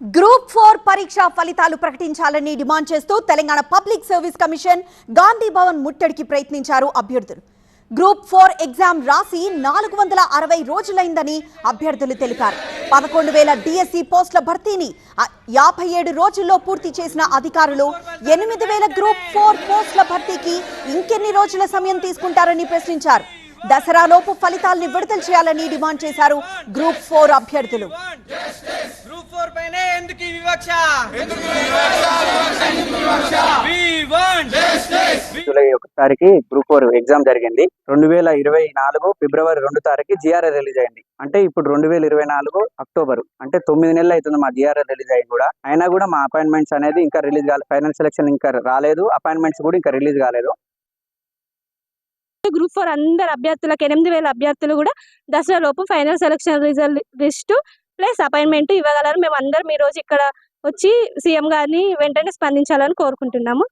Group four పరీక్ష ఫలితాలు ప్రకటించాలని డిమాండ్ చేస్తూ Telangana public service commission Gandhi Bhavan ముట్టడికి ప్రయత్నించారు అభ్యర్థులు. గ్రూప్ ఫోర్ ఎగ్జామ్ రాసి నాలుగు వందల అరవై రోజులైందని అభ్యర్థులు తెలిపారు. పదకొండు వేల డిఎస్సి పోస్టుల భర్తీని యాభై ఏడు రోజుల్లో పూర్తి చేసిన అధికారులు ఎనిమిది వేల గ్రూప్ ఫోర్ పోస్టుల భర్తీకి ఇంకెన్ని రోజుల సమయం తీసుకుంటారని ప్రశ్నించారు. దసరాలోపు ఫలితాల్ని విడుదల చేయాలని డిమాండ్ చేశారు గ్రూప్ ఫోర్ అభ్యర్థులు. ఎందుకు ఈ వివక్ష? జూలై ఒక తారీఖు గ్రూప్ ఫోర్ ఎగ్జామ్ జరిగింది. రెండు వేల ఇరవై నాలుగు ఫిబ్రవరి రెండు తారీఖు జిఆర్ఆర్ రిలీజ్ అయింది. అంటే ఇప్పుడు రెండు వేల ఇరవై నాలుగు అక్టోబర్ అంటే తొమ్మిది నెలలు అవుతుంది మా జిఆర్ఆర్ రిలీజ్ అయ్యి కూడా. అయినా కూడా మా అపాయింట్మెంట్స్ అనేది ఇంకా రిలీజ్ కాలేదు ఫైనల్ సెలక్షన్ ఇంకా రాలేదు అపాయింట్మెంట్స్ కూడా ఇంకా రిలీజ్ కాలేదు. గ్రూప్ ఫోర్ అందరు అభ్యర్థులకు ఎనిమిది వేల అభ్యర్థులు కూడా దసరా లోపు final selection result list plus appointment ఇవ్వగలరు. మేము అందరం ఈరోజు రోజు ఇక్కడ వచ్చి సీఎం గారిని వెంటనే స్పందించాలని కోరుకుంటున్నాము.